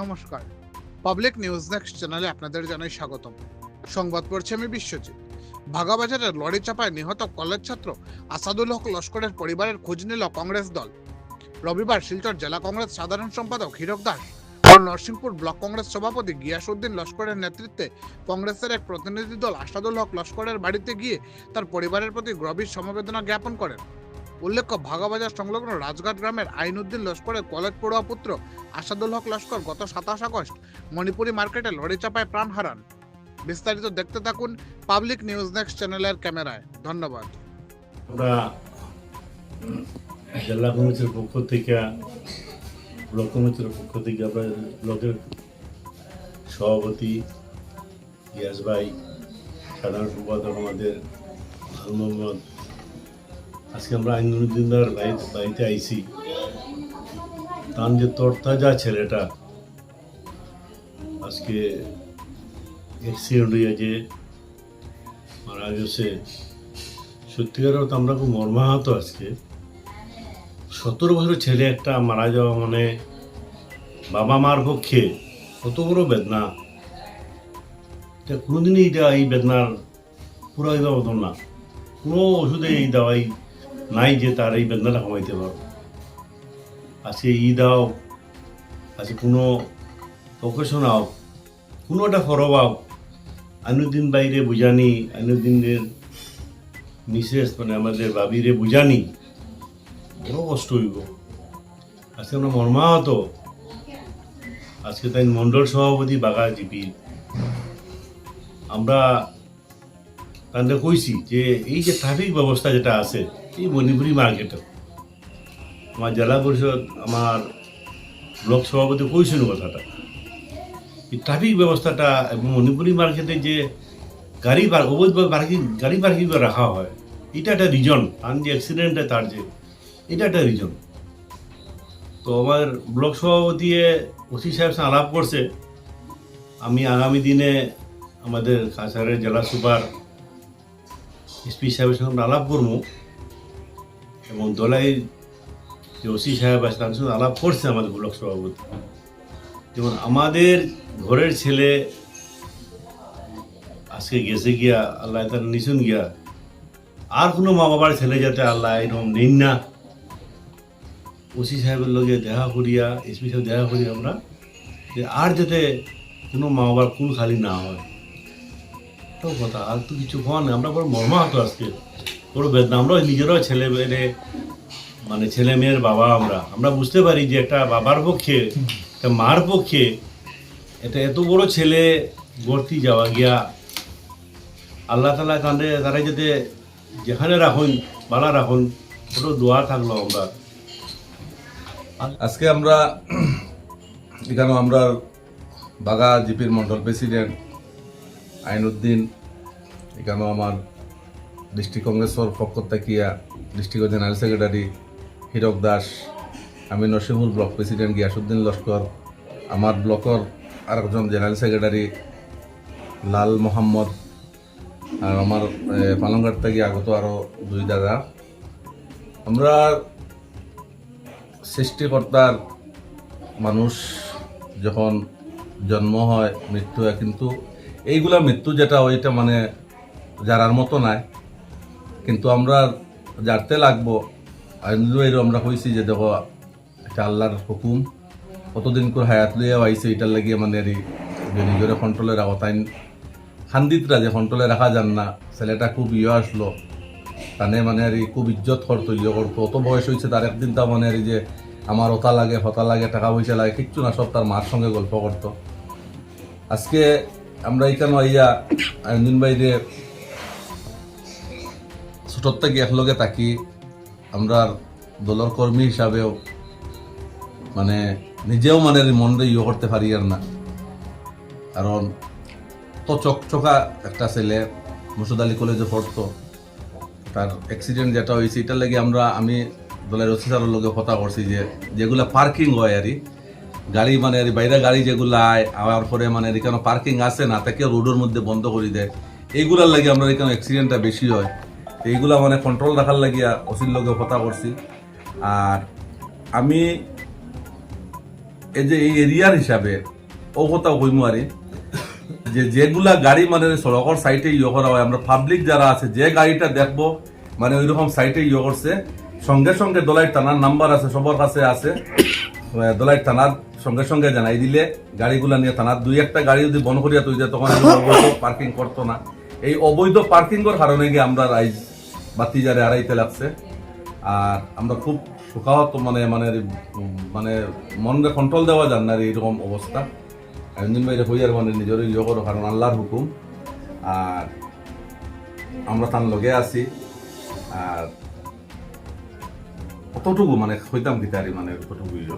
নমস্কার। Public news next চ্যানেলে আপনাদের জানাই স্বাগতম। সংবাদ পড়ছে আমি বিশ্বজিৎ। ভাগাবাজারের লরি চাপায় নিহত কলেজ ছাত্র আসাদুল হক লস্করের পরিবারের খোঁজ নিল কংগ্রেস দল। রবিবার শিলচর জেলা কংগ্রেস সাধারণ সম্পাদক হীরক দাস ও নরসিংপুর ব্লক কংগ্রেস সভাপতি গিয়াসউদ্দিন লস্করের নেতৃত্বে কংগ্রেসের এক প্রতিনিধি দল আসাদুল হক লস্করের বাড়িতে গিয়ে তার পরিবারের প্রতি গভীর সমবেদনা জ্ঞাপন করেন। উল্লেখ্য ভাগাবাজার সংলগ্ন রাজঘাট গ্রামের আইনুদ্দিন লস্করের কলেজ পড়ুয়া পুত্র আসাদুল হক লস্কর গত সাতাশ আগস্ট মণিপুরি মার্কেটে লরি চাপায় প্রাণ হারান। বিস্তারিত দেখতে থাকুন পাবলিক নিউজ নেক্সট চ্যানেলের ক্যামেরায়। ধন্যবাদ। আমরা জেলা কমিটির পক্ষ থেকে, ব্লক কমিটির পক্ষ থেকে আমরা ব্লকের সভাপতি ইয়াস ভাই, সাধারণ সম্পাদক আমাদের আল আজকে আমরা আইনুদ্দিনদার বাড়িতে বাড়িতে আইছি। তার যে তরতাজা ছেলেটা আজকে অ্যাক্সিডেন্ট হয়ে যে মারা গেছে। সত্যিকার অর্থে আমরা খুব মর্মাহত আজকে। সতেরো বছরের ছেলে একটা মারা যাওয়া মানে বাবা মার পক্ষে কত বড় বেদনা। এটা কোনোদিনই এই বেদনার পুরো মতন না। কোনো ওষুধে এই দাওয়াই নাই যে তার এই বেদনাটা কমাইতে পারো আজকে ই দাও আজকে কোনো অকেশন আও, কোনো একটা ফরব আও আইনুদ্দিন বাইরে বুঝানি আইনুদ্দিনের মিসেস মানে আমাদের বাবিরে বুঝানি, বড় কষ্ট হইব। আজকে আমরা মর্মাহত। আজকে তাই মন্ডল সভাপতি বাগা জিপি। আমরা তাদের কইছি যে এই যে ট্রাফিক ব্যবস্থা যেটা আছে এই মণিপুরি মার্কেটে আমার জেলা পরিষদ, আমার ব্লক সভাপতি কইছিল কথাটা। এই ট্রাফিক ব্যবস্থাটা এবং মণিপুরি মার্কেটে যে গাড়ি অবৈধভাবে পার্কিং গাড়ি পার্কিং করে রাখা হয়, এটা একটা রিজন আর যে অ্যাক্সিডেন্টে তার যে, এটা একটা রিজন তো আমার ব্লক সভাপতি ওসি সাহেব সঙ্গে আলাপ করছে। আমি আগামী দিনে আমাদের কাছাড়ের জেলা সুপার এসপি সাহেবের সঙ্গে আলাপ করব। এবং দলাই যে ওসি সাহেব আছে তাদের সঙ্গে আলাপ করছে আমাদের ব্লক সভাপতি। যেমন আমাদের ঘরের ছেলে আজকে গেছে গিয়া, আল্লাহ তার নিশুন গিয়া, আর কোনো মা বাবার ছেলে যাতে আল্লাহ এরকম নিন না। ওসি সাহেবের লগে দেখা করিয়া এসপি সাহেব দেখা করি আমরা যে আর যাতে কোনো মা বাবার কুল খালি না হয়। তো কথা, আর তো কিছু হওয়া নেই, আমরা বড় মর্মাহত আজকে। বড় বেদনা আমরা নিজেরাও ছেলে মেয়ে মানে ছেলে মেয়ের বাবা আমরা। আমরা বুঝতে পারি যে একটা বাবার পক্ষে, একটা মার পক্ষে এটা এত বড় ছেলে ভর্তি যাওয়া গিয়া আল্লাহ তালা কান্দে তারা যাতে যেখানে রাখুন, বালা রাখুন ওটা দোয়া থাকল আমরা। আজকে আমরা এখানে আমরা বাগা জিপির মন্ডল প্রেসিডেন্ট আইনুদ্দিন এখানেও আমার ডিস্ট্রিক্ট কংগ্রেসের পক্ষ থাকিয়া district general secretary Hirak Das, আমি নরসিংপুর ব্লক প্রেসিডেন্ট গিয়াসুদ্দিন লস্কর, আমার ব্লকর আরেকজন জেনারেল সেক্রেটারি লাল মোহাম্মদ, আর আমার পালংঘাট থেকে আগত আরও দুই দাদা। আমরা সৃষ্টিকর্তার মানুষ যখন জন্ম হয়, মৃত্যু হয়, কিন্তু এইগুলা মৃত্যু যেটা ওইটা মানে জানার মতো নাই। কিন্তু আমরা জানতে লাগবো আইনও আমরা কইছি যে দেখো, এটা আল্লাহর হুকুম। কতদিন করে হায়াত লইয়া আইছে, এটার লাগিয়ে মানে নিজের কন্ট্রোলে রাখো তাই খান্দিতরা যে কন্ট্রোলে রাখা যান না, ছেলেটা খুব ইয়ে আসলো। তানে মানে আর খুব ইজ্জত করতো ইয়ে করতো। অত বয়স হয়েছে তার একদিন তা মানে আর যে আমার ওতা লাগে হতা লাগে, টাকা পয়সা লাগে, কিচ্ছু না, সব তার মার সঙ্গে গল্প করতো। আজকে আমরা এখানে আইয়া আইনদিন থেকে একলগে থাকি। আমরা দলের কর্মী হিসাবেও মানে নিজেও মানে মনটা ইয়ে করতে পারি আর না। কারণ তো চকচকা একটা ছেলে মুর্শিদ আলী কলেজে পড়তো। তার অ্যাক্সিডেন্ট যেটা হয়েছে, এটার লাগে আমরা, আমি দলের অফিসারের লগে কথা করছি যে, যেগুলা পার্কিং হয় আর গাড়ি মানে বাইরে গাড়ি যেগুলো আয় আওয়ার পরে মানে এখানে পার্কিং আছে না, তাকে রোডের মধ্যে বন্ধ করে দেয়। এইগুলার লাগে আমরা এখানে অ্যাক্সিডেন্টটা বেশি হয়। তো এইগুলা মানে কন্ট্রোল রাখার লাগিয়া অসির লগে কথা করছি। আর আমি এই যে এই এরিয়ার হিসাবে ও কথা কইমু আরি, যে যেগুলা গাড়ি মানে সড়কের সাইটে ইয়ে করা হয়, আমরা পাবলিক যারা আছে, যে গাড়িটা দেখব মানে ওই রকম সাইটে ইয়ে করছে, সঙ্গে সঙ্গে দোলাই থানার নাম্বার আছে, সবার কাছে আছে। দোলাই থানার সঙ্গে সঙ্গে জানাই দিলে, গাড়িগুলা নিয়ে থানার দুই একটা গাড়ি যদি বন্ধ করিয়া তুই যায় তখন পার্কিং করতো না। এই অবৈধ পার্কিং এর কারণে গিয়ে আমরা রাইজ বাতি যারে আড়াইতে লাগছে। আর আমরা খুব সুখাহত মানে মানে মানে মনকে কন্ট্রোল দেওয়া যান না এইরকম অবস্থা। একদিন বাইরে হইয়ার মানে নিজের ইয়ে করো, কারণ আল্লাহর হুকুম। আর আমরা তার লগে আছি। আর কতটুকু মানে হইতাম কি তারি মানে কতটুকু ইয়ে?